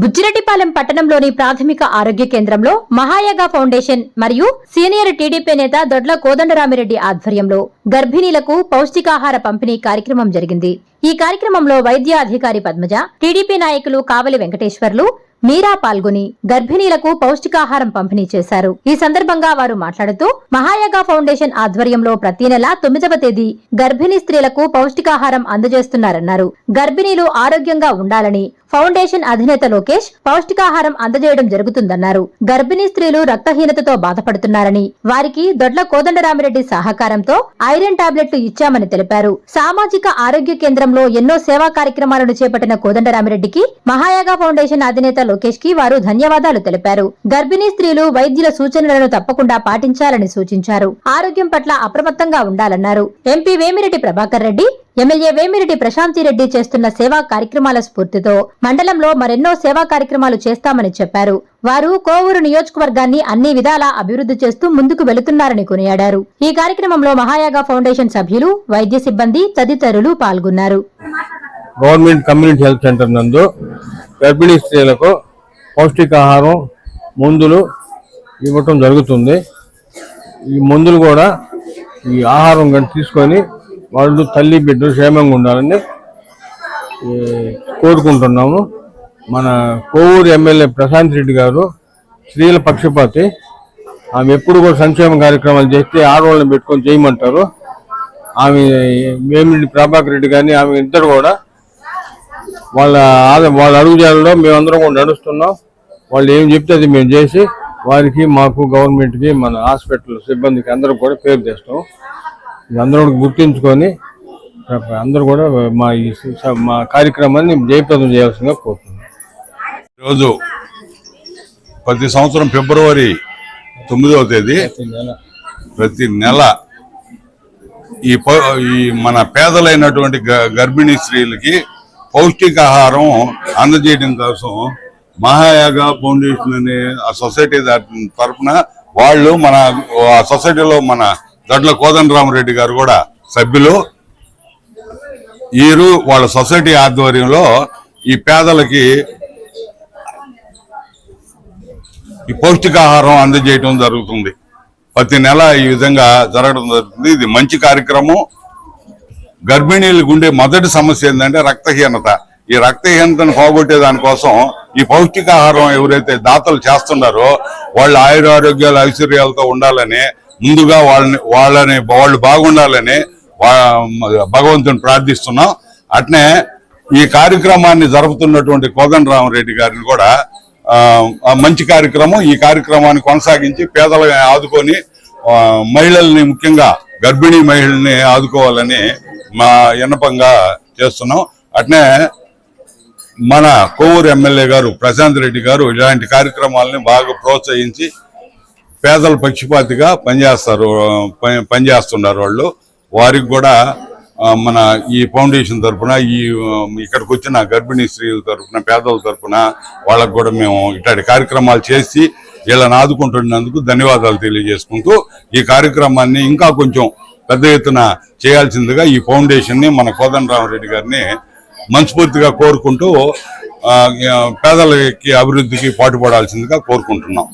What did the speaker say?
బుజ్జిరెడ్డిపాలెం పట్టణంలోని ప్రాథమిక ఆరోగ్య కేంద్రంలో మహాయాగా ఫౌండేషన్ మరియు సీనియర్ టీడీపీ నేత దొడ్ల కోదండరామిరెడ్డి ఆధ్వర్యంలో గర్భిణీలకు పౌష్టికాహార పంపిణీ కార్యక్రమం జరిగింది. ఈ కార్యక్రమంలో వైద్య అధికారి పద్మజ టీడీపీ నాయకులు కావలి వెంకటేశ్వర్లు మీరా పాల్గొని గర్భిణీలకు పౌష్టికాహారం పంపిణీ చేశారు. ఈ సందర్భంగా వారు మాట్లాడుతూ మహాయాగా ఫౌండేషన్ ఆధ్వర్యంలో ప్రతి నెల తొమ్మిదవ తేదీ గర్భిణీ స్త్రీలకు పౌష్టికాహారం అందజేస్తున్నారన్నారు. గర్భిణీలు ఆరోగ్యంగా ఉండాలని ఫౌండేషన్ అధినేత లోకేష్ పౌష్టికాహారం అందజేయడం జరుగుతుందన్నారు. గర్భిణీ స్త్రీలు రక్తహీనతతో బాధపడుతున్నారని వారికి దొడ్ల కోదండరామిరెడ్డి సహకారంతో ఐరన్ టాబ్లెట్లు ఇచ్చామని తెలిపారు. సామాజిక ఆరోగ్య కేంద్రంలో ఎన్నో సేవా కార్యక్రమాలను చేపట్టిన కోదండరామిరెడ్డికి మహాయాగా ఫౌండేషన్ అధినేత లోకేష్కి వారు ధన్యవాదాలు తెలిపారు. గర్భిణీ స్త్రీలు వైద్యుల సూచనలను తప్పకుండా పాటించాలని సూచించారు. ఆరోగ్యం పట్ల అప్రమత్తంగా ఉండాలన్నారు. ఎంపీ వేమిరెడ్డి ప్రభాకర్ రెడ్డి ఎమ్మెల్యే వేమిరెడ్డి ప్రశాంతిరెడ్డి చేస్తున్న సేవా కార్యక్రమాల స్ఫూర్తితో మండలంలో మరెన్నో సేవా కార్యక్రమాలు చేస్తామని చెప్పారు. వారు కోవూరు నియోజకవర్గాన్ని అన్ని విధాలా అభివృద్ధి చేస్తూ ముందుకు వెళుతున్నారని కొనియాడారు. ఈ కార్యక్రమంలో మహాయాగా ఫౌండేషన్ సభ్యులు వైద్య సిబ్బంది తదితరులు పాల్గొన్నారు. గవర్నమెంట్ కమ్యూనిటీ హెల్త్ సెంటర్ నందు గర్భిణీ స్త్రీలకు పౌష్టికాహారం మందులు ఇవ్వటం జరుగుతుంది. ఈ మందులు కూడా ఈ ఆహారం కానీ తీసుకొని వాళ్ళు తల్లి బిడ్డలు క్షేమంగా ఉండాలని కోరుకుంటున్నాము. మన కోవూరు ఎమ్మెల్యే ప్రశాంత్ రెడ్డి గారు స్త్రీల పక్షపాతి. ఆమె ఎప్పుడు కూడా సంక్షేమ కార్యక్రమాలు చేస్తే ఆడవాళ్ళని పెట్టుకొని చేయమంటారు. ఆమె వేమిరెడ్డి ప్రభాకర్ రెడ్డి కానీ ఆమె ఇద్దరు కూడా వాళ్ళ ఆద- వాళ్ళ అడుగుజాలలో మేమందరం కూడా నడుస్తున్నాం. వాళ్ళు ఏం చెప్తే అది మేము చేసి వారికి మాకు గవర్నమెంట్కి మన హాస్పిటల్ సిబ్బందికి అందరూ కూడా పేరు తెస్తాం. అందరూ గుర్తించుకొని అందరూ కూడా మా ఈ మా కార్యక్రమాన్ని జయప్రదం చేయాల్సిందిగా కోరుతున్నాం. ఈరోజు ప్రతి సంవత్సరం ఫిబ్రవరి తొమ్మిదవ తేదీ ప్రతి నెల. ఈ మన పేదలైనటువంటి గర్భిణీ స్త్రీలకి పౌష్టికాహారం అందజేయడం కోసం మహాయాగ ఫౌండేషన్ అనే ఆ సొసైటీ తరఫున వాళ్ళు మన ఆ సొసైటీలో మన దడ్ల కోదండరామరెడ్డి గారు కూడా సభ్యులు. వీరు వాళ్ళ సొసైటీ ఆధ్వర్యంలో ఈ పేదలకి ఈ పౌష్టికాహారం అందజేయటం జరుగుతుంది. ప్రతి నెల ఈ విధంగా జరగడం జరుగుతుంది. ఇది మంచి కార్యక్రమం. గర్భిణీలకు ఉండే మొదటి సమస్య ఏంటంటే రక్తహీనత. ఈ రక్తహీనతను పోగొట్టే దానికోసం ఈ పౌష్టికాహారం ఎవరైతే దాతలు చేస్తున్నారో వాళ్ళు ఆయురారోగ్యాలు ఐశ్వర్యాలతో ఉండాలని ముందుగా వాళ్ళని వాళ్ళని వాళ్ళు బాగుండాలని భగవంతుని ప్రార్థిస్తున్నాం. అట్నే ఈ కార్యక్రమాన్ని జరుపుతున్నటువంటి కోదండరామరెడ్డి గారిని కూడా మంచి కార్యక్రమం ఈ కార్యక్రమాన్ని కొనసాగించి పేదలను ఆదుకొని మహిళల్ని ముఖ్యంగా గర్భిణీ మహిళల్ని ఆదుకోవాలని మా విన్నపంగా చేస్తున్నాం. అట్నే మన కోవూరు ఎమ్మెల్యే గారు ప్రశాంత్ రెడ్డి గారు ఇలాంటి కార్యక్రమాలని బాగా ప్రోత్సహించి పేదల పక్షపాతిగా పనిచేస్తారు పని- పనిచేస్తున్నారు వాళ్ళు. వారికి కూడా మన ఈ ఫౌండేషన్ తరఫున ఈ ఇక్కడికి వచ్చిన గర్భిణీ స్త్రీల తరఫున పేదల తరఫున వాళ్ళకు కూడా మేము ఇట్లాంటి కార్యక్రమాలు చేసి వీళ్ళని ఆదుకుంటున్నందుకు ధన్యవాదాలు తెలియజేసుకుంటూ ఈ కార్యక్రమాన్ని ఇంకా కొంచెం పెద్ద ఎత్తున చేయాల్సిందిగా ఈ ఫౌండేషన్ని మన కోదండరామరెడ్డి గారిని మనస్ఫూర్తిగా కోరుకుంటూ పేదలకి అభివృద్ధికి పాటుపడాల్సిందిగా కోరుకుంటున్నాం.